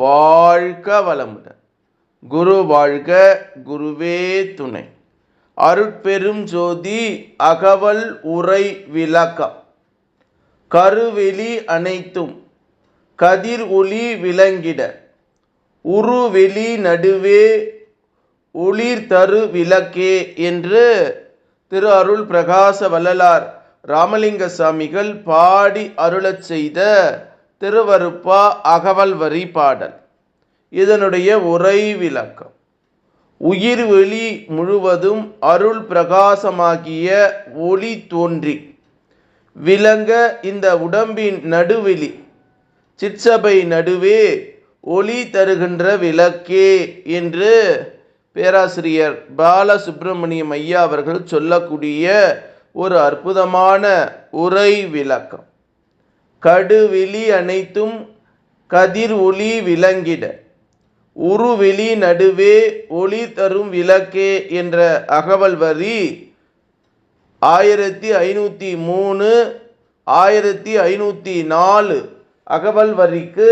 வாழ்க வளமுடன். குரு வாழ்க குருவே துணை. அருட்பெரும் ஜோதி அகவல் உரை விளக்கம். கருவெளி அனைத்தும் கதிர் ஒளி விளங்கிட. உருவெளி நடுவே ஒளிர் தரு விளக்கே என்று திரு அருள் பிரகாச வள்ளலார் ராமலிங்க சாமிகள் பாடி அருளச் செய்த திருவருப்பா அகவல் வரி பாடல். இதனுடைய உரை விளக்கம். உயிர் வெளி முழுவதும் அருள் பிரகாசமாகிய ஒளி தோன்றி. விளங்க இந்த உடம்பின் நடுவெளி. சிற்சபை நடுவே ஒளி தருகின்ற விளக்கே என்று பேராசிரியர் பாலசுப்பிரமணியம் ஐயா அவர்கள் சொல்லக்கூடிய ஒரு அற்புதமான உரை விளக்கம். கடுவெளி அனைத்தும் கதிர் ஒளி விளங்கிட. உருவெளி நடுவே ஒளி தரும் விளக்கே என்ற அகவல் வரி ஆயிரத்தி ஐநூற்றி மூணு ஆயிரத்தி ஐநூற்றி நாலு அகவல் வரிக்கு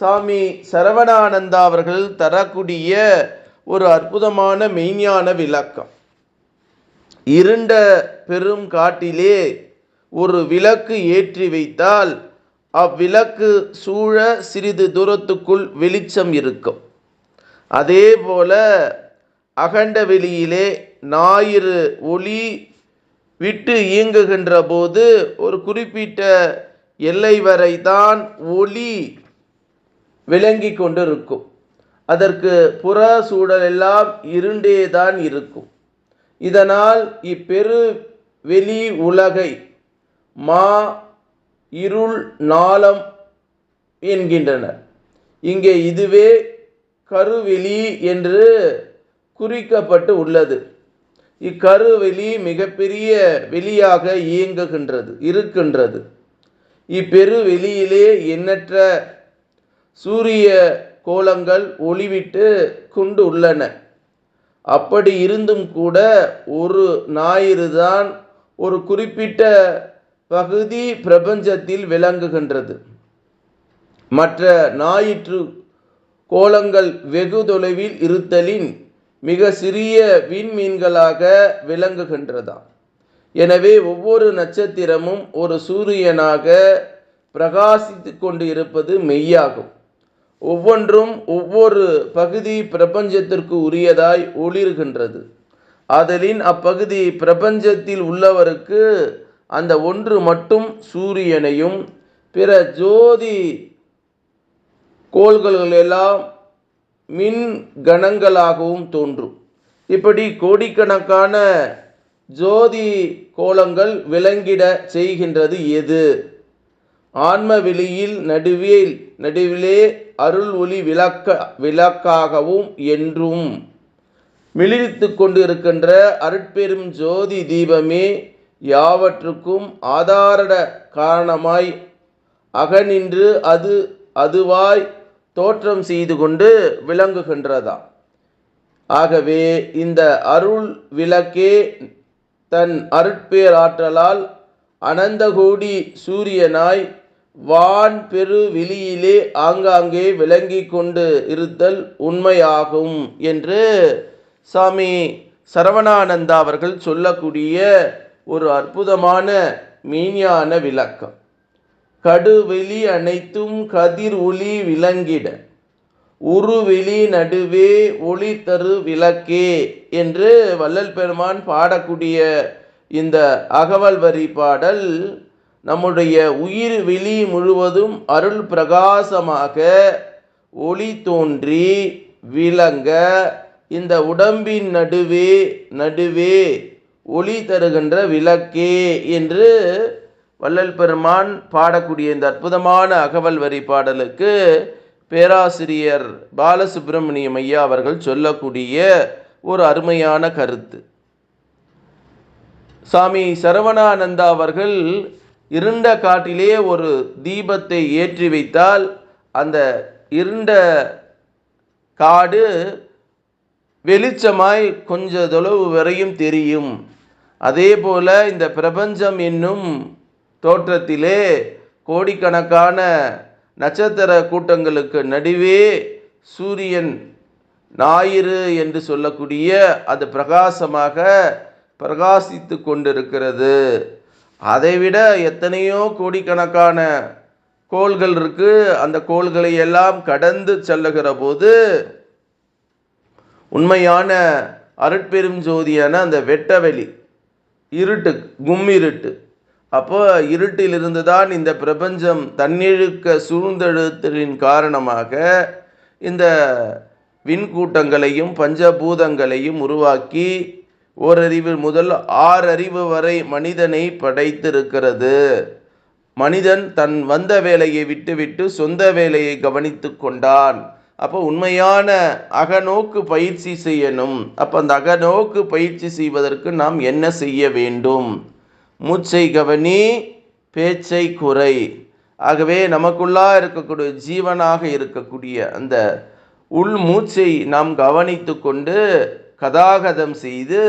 சாமி சரவணானந்தா அவர்கள் தரக்கூடிய ஒரு அற்புதமான மெய்ஞான விளக்கம். இருண்ட பெரும் காட்டிலே ஒரு விளக்கு ஏற்றி வைத்தால் அவ்விளக்கு சூழ சிறிது தூரத்துக்குள் வெளிச்சம் இருக்கும். அதே போல அகண்ட வெளியிலே ஞாயிறு ஒளி விட்டு இயங்குகின்ற போது ஒரு குறிப்பிட்ட எல்லை வரை தான் ஒளி விளங்கி கொண்டிருக்கும். அதற்கு புற சூழல் எல்லாம் இருண்டே தான் இருக்கும். இதனால் இப்பெரு வெளி உலகை மா இருள் நாளம் என்கின்றனர் இங்கே இதுவே கருவெளி என்று குறிக்கப்பட்டு உள்ளது. இக்கருவெளி மிகப்பெரிய வெளியாக இயங்குகின்றது இருக்கின்றது. இப்பெரு வெளியிலே எண்ணற்ற சூரிய கோலங்கள் ஒளிவிட்டு கொண்டு உள்ளன. அப்படி இருந்தும் கூட ஒரு ஞாயிறு தான் ஒரு குறிப்பிட்ட பகுதி பிரபஞ்சத்தில் விளங்குகின்றது. மற்ற ஞாயிற்று கோலங்கள் வெகு தொலைவில் இருத்தலின் மிக சிறிய விண்மீன்களாக விளங்குகின்றதாம் எனவே ஒவ்வொரு நட்சத்திரமும் ஒரு சூரியனாக பிரகாசித்து கொண்டு இருப்பது மெய்யாகும். ஒவ்வொன்றும் ஒவ்வொரு பகுதி பிரபஞ்சத்திற்கு உரியதாய் ஒளிர்கின்றது. அதலின் அப்பகுதி பிரபஞ்சத்தில் உள்ளவருக்கு அந்த ஒன்று மட்டும் சூரியனையும் பிற ஜோதி கோள்கள் எல்லாம் மின் கணங்களாகவும் தோன்றும். இப்படி கோடிக்கணக்கான ஜோதி கோலங்கள் விளங்கிட செய்கின்றது எது? ஆன்ம வெளியில் நடுவில் நடுவிலே அருள் ஒளி விளக்க விளக்காகவும் என்றும். மிளிர்த்து கொண்டிருக்கின்ற அருட்பெரும் ஜோதி தீபமே யாவற்றுக்கும் ஆதாரட காரணமாய் அகநின்று அது அதுவாய் தோற்றம் செய்து கொண்டு விளங்குகின்றதாம் ஆகவே இந்த அருள் விளக்கே தன் அருட்பேராற்றலால் அனந்தகோடி சூரியனாய் வான் பெரு வெளியிலே ஆங்காங்கே விளங்கி கொண்டு இருத்தல் உண்மையாகும் என்று சாமி சரவணானந்தா அவர்கள் சொல்லக்கூடிய ஒரு அற்புதமான மீஞான விளக்கம். கடுவெளி அனைத்தும் கதிர் ஒளி விளங்கிட. உருவெளி நடுவே ஒளி தரு விளக்கே என்று வள்ளல் பெருமான் பாடக்கூடிய இந்த அகவல் வரி பாடல் நம்முடைய உயிர் வெளி முழுவதும் அருள் பிரகாசமாக ஒளி தோன்றி விளங்க இந்த உடம்பின் நடுவே நடுவே ஒளி தருகின்ற விளக்கே என்று வள்ளல் பெருமான் பாடக்கூடிய இந்த அற்புதமான அகவல் வரி பாடலுக்கு பேராசிரியர் பாலசுப்பிரமணியம் ஐயா அவர்கள் சொல்லக்கூடிய ஒரு அருமையான கருத்து. சாமி சரவணானந்தா அவர்கள் இருண்ட காட்டிலே ஒரு தீபத்தை ஏற்றி வைத்தால் அந்த இருண்ட காடு வெளிச்சமாய் கொஞ்ச தொலைவு வரையும் தெரியும். அதே போல் இந்த பிரபஞ்சம் என்னும் தோற்றத்திலே கோடிக்கணக்கான நட்சத்திர கூட்டங்களுக்கு நடுவே சூரியன் ஞாயிறு என்று சொல்லக்கூடிய அது பிரகாசமாக பிரகாசித்து கொண்டிருக்கிறது. அதைவிட எத்தனையோ கோடிக்கணக்கான கோள்கள் இருக்குது அந்த கோள்களை எல்லாம் கடந்து செல்லுகிற போது உண்மையான அருட்பெரும் ஜோதியான அந்த வெட்டவெளி இருட்டு கும்மிருட்டு. அப்போ இருட்டிலிருந்து தான் இந்த பிரபஞ்சம் தன்னிழுக்க சூழ்ந்தெழுத்தலின் காரணமாக இந்த விண்கூட்டங்களையும் பஞ்சபூதங்களையும் உருவாக்கி ஓரறிவு முதல் ஆறறிவு வரை மனிதனை படைத்திருக்கிறது. மனிதன் தன் வந்த வேலையை விட்டுவிட்டு சொந்த வேலையை கவனித்து கொண்டான். அப்போ உண்மையான அகநோக்கு பயிற்சி செய்யணும். அப்போ அந்த அகநோக்கு பயிற்சி செய்வதற்கு நாம் என்ன செய்ய வேண்டும்? மூச்சை கவனி பேச்சை குறை. ஆகவே நமக்குள்ளா இருக்கக்கூடிய ஜீவனாக இருக்கக்கூடிய அந்த உள் மூச்சை நாம் கவனித்து கொண்டு கதாகதம் செய்து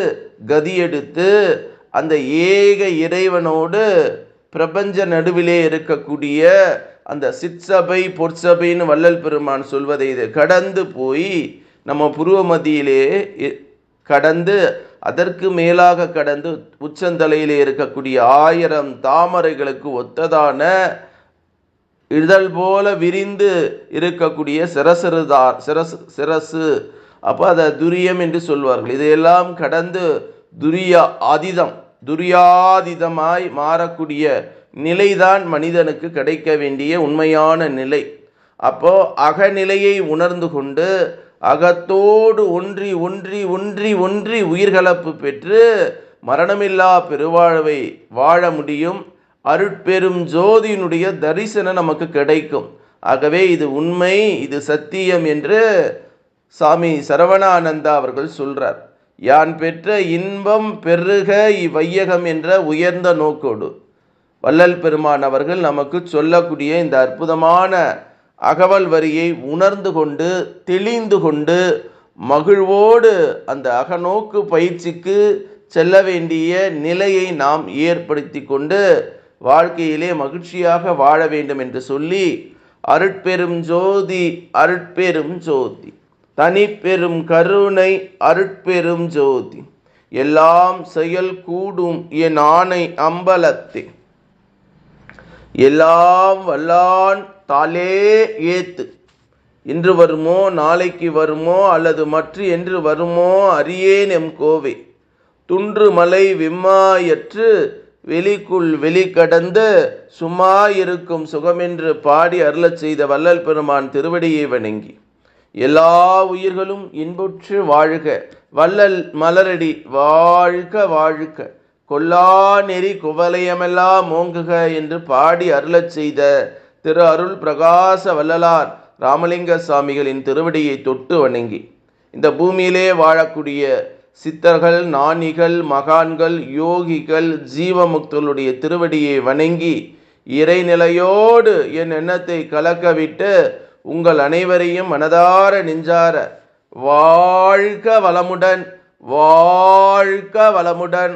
கதியெடுத்து அந்த ஏக இறைவனோடு பிரபஞ்ச நடுவிலே இருக்கக்கூடிய அந்த சிற்சபை பொற்சபைன்னு வள்ளல் பெருமான் சொல்வதை இது. கடந்து போய் நம்ம புருவமதியிலே இ- கடந்து அதற்கு மேலாக கடந்து உச்சந்தலையிலே இருக்கக்கூடிய ஆயிரம் தாமரைகளுக்கு ஒத்ததான இதழ் போல விரிந்து இருக்கக்கூடிய சிறசருதார் சிரசு சிரசு. அப்போ அதை துரியம் என்று சொல்வார்கள். இதையெல்லாம் கடந்து துரிய ஆதிதம் துரியாதிதமாய் மாறக்கூடிய நிலைதான் மனிதனுக்கு கிடைக்க வேண்டிய உண்மையான நிலை. அப்போ அகநிலையை உணர்ந்து கொண்டு அகத்தோடு ஒன்றி ஒன்றி ஒன்றி ஒன்றி உயிர்கலப்பு பெற்று மரணமில்லா பெருவாழ்வை வாழ முடியும். அருட்பெரும் ஜோதியினுடைய தரிசனம் நமக்கு கிடைக்கும். ஆகவே இது உண்மை இது சத்தியம் என்று சாமி சரவணானந்தா அவர்கள் சொல்றார். யான் பெற்ற இன்பம் பெருக இவ்வையகம் என்ற உயர்ந்த நோக்கோடு. வள்ளல் பெருமான் அவர்கள் நமக்கு சொல்லக்கூடிய இந்த அற்புதமான அகவல் வரியை உணர்ந்து கொண்டு தெளிந்து கொண்டு மகிழ்வோடு அந்த அகநோக்கு பயிற்சிக்கு செல்ல வேண்டிய நிலையை நாம் ஏற்படுத்தி கொண்டு வாழ்க்கையிலே மகிழ்ச்சியாக வாழ வேண்டும் என்று சொல்லி அருட்பெரும் ஜோதி அருட்பெரும் ஜோதி. தனிப்பெரும் கருணை அருட்பெரும் ஜோதி. எல்லாம் செயல் கூடும் என் ஆணை அம்பலத்தே. எல்லாம் வல்லான் தாலே ஏத்து. இன்று வருமோ நாளைக்கு வருமோ அல்லது மற்ற என்று வருமோ அறியேன் எம் கோவை. துன்று மலை விம்மாயற்று வெளிக்குள் வெளிக்கடந்து சும்மா இருக்கும் சுகமென்று பாடி அருளச் செய்த வள்ளல் பெருமான் திருவடியை வணங்கி. எல்லா உயிர்களும் இன்புற்று வாழ்க. வள்ளல் மலரடி வாழ்க வாழ்க. கொல்லா நெறி குவலயமெல்லாம் ஓங்குக என்று பாடி அருளச் செய்த திரு அருள் பிரகாச வல்லலார் ராமலிங்க சாமிகளின் திருவடியை தொட்டு வணங்கி. இந்த பூமியிலே வாழக்கூடிய சித்தர்கள் நாணிகள் மகான்கள் யோகிகள் ஜீவமுக்தர்களுடைய திருவடியை வணங்கி இறைநிலையோடு என் எண்ணத்தை கலக்கவிட்டு உங்கள் அனைவரையும் மனதார நெஞ்சார வாழ்க வளமுடன் வாழ்க வளமுடன்.